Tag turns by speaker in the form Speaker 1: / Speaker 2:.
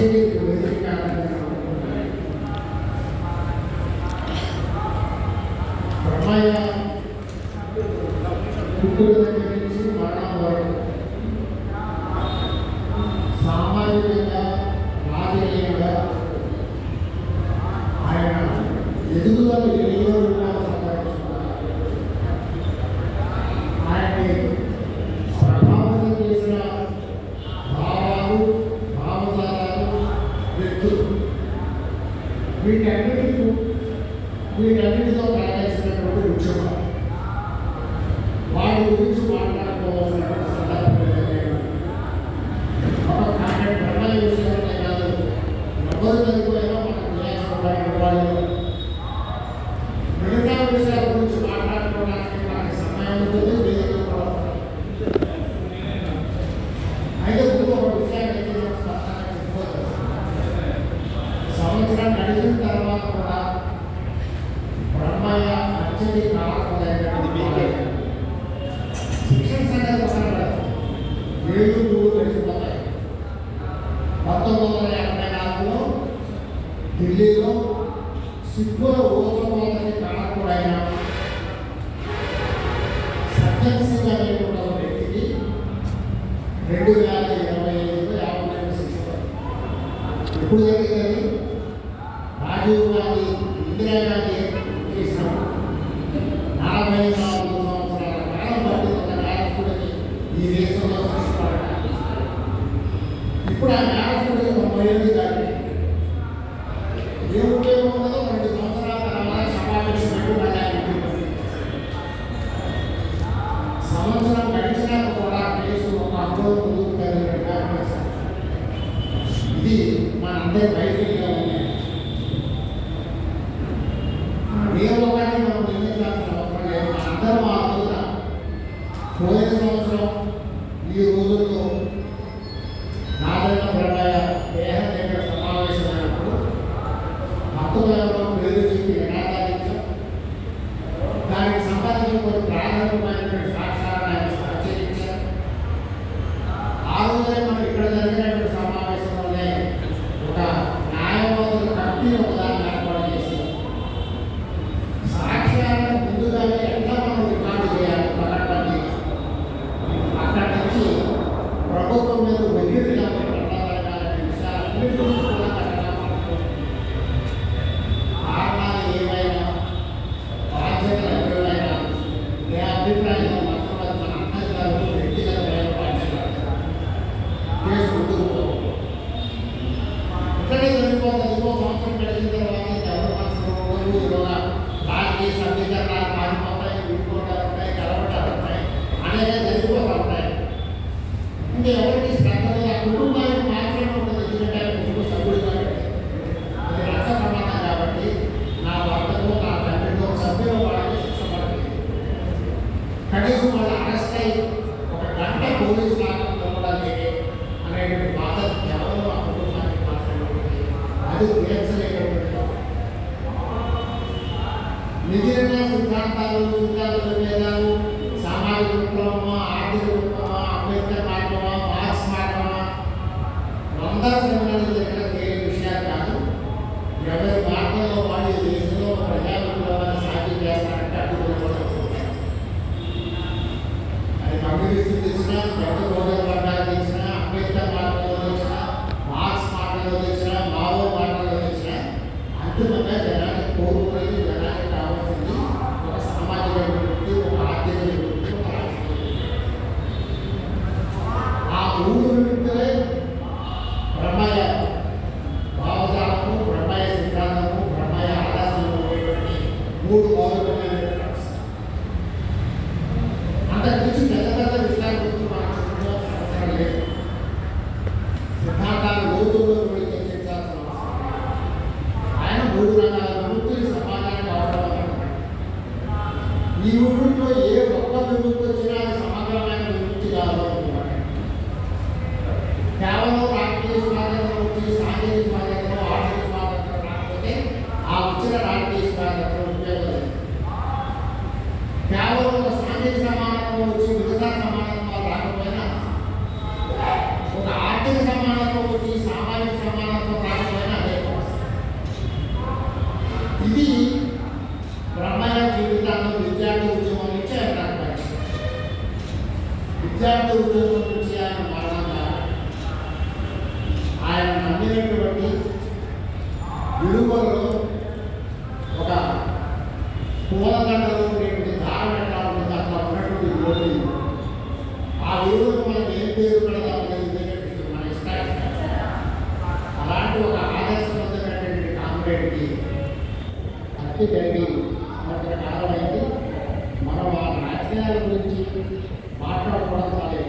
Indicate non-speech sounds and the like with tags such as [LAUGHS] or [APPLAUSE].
Speaker 1: tiene que modificar వీటన్నిటితో కాలేసినటువంటి ఉద్యమం వాటి గురించి మాట్లాడుకోవాల్సినటువంటి సందర్భం ఒక కాంట్రాక్ట్ కాదు. ఎవరు చనిపోయినా మనకు చేయాల్సిన ఏడు ఊరు కలిసిపోతాయి పంతొమ్మిది వందల యాభై నాలుగులో ఢిల్లీలో సిక్కుల ఓట్లకి కారణకుడైన సత్యం సింగ్ అనేటువంటి వ్యక్తికి రెండు వేల ఇరవై ఐదులో యాభై రెండు శిక్ష ఇప్పుడు జరిగిందని రాజీవ్ గాంధీ ఇందిరాగాంధీ ఇప్పుడు ఆయన ఆడకుండా తొంభై ఏళ్ళు దాటి ఏ ఉపయోగం ఉన్నదో రెండు సంవత్సరాల తర్వాత మళ్ళీ సంవత్సరం గడిచినాక కూడా కేసు ఒక అక్టోబర్ ముందుకు ఇది మనందరి బయటకు దేవుడు మనం నిర్మించాల్సిన అవసరం లేదు. అందరూ ఆలోచన పోయిన సంవత్సరం పోలీసు నాటకం నమ్మడానికి అనేటువంటి బాధ కేవలం ఆ కుటుంబానికి మాత్రమే అది తీర్చలేనటువంటి నిజమైన సిద్ధాంతాలు సిద్ధాంతాలు వేదాలు సామాజిక విప్లవమా ఆర్థిక విప్లవమా అంబేద్కర్ మార్గమా మార్క్స్ మార్గమా వందల సంఘటనలు జరిగిన తేలి విషయాలు కాదు. ఎవరి మార్గంలో వాళ్ళు దేశంలో ప్రజాభిప్రాయం [LAUGHS] అద్భుతంగా జరగాలి ఇది బ్రహ్మయ్య జీవితాల్లో విద్యార్థి ఉద్యమం నుంచి ఆయన నాకు విద్యార్థి ఉద్యమం నుంచి ఆయన మరణంగా ఆయన నమ్మినటువంటి విలువలో ఒక పూలదండలో ఉండేటువంటి ధారణ ఎట్లా ఉంటుంది ఉన్నటువంటి లోటు ఆ విలువలు మనకి ఏం పేరు పెడదాం మన ఇష్టానికి అలాంటి ఒక ఆదర్శవంతమైనటువంటి కామ్రేడ్కి హత్య కలిగి సంవత్సర కాలం మనం ఆ రాజకీయాల గురించి మాట్లాడుకోవడం చాలా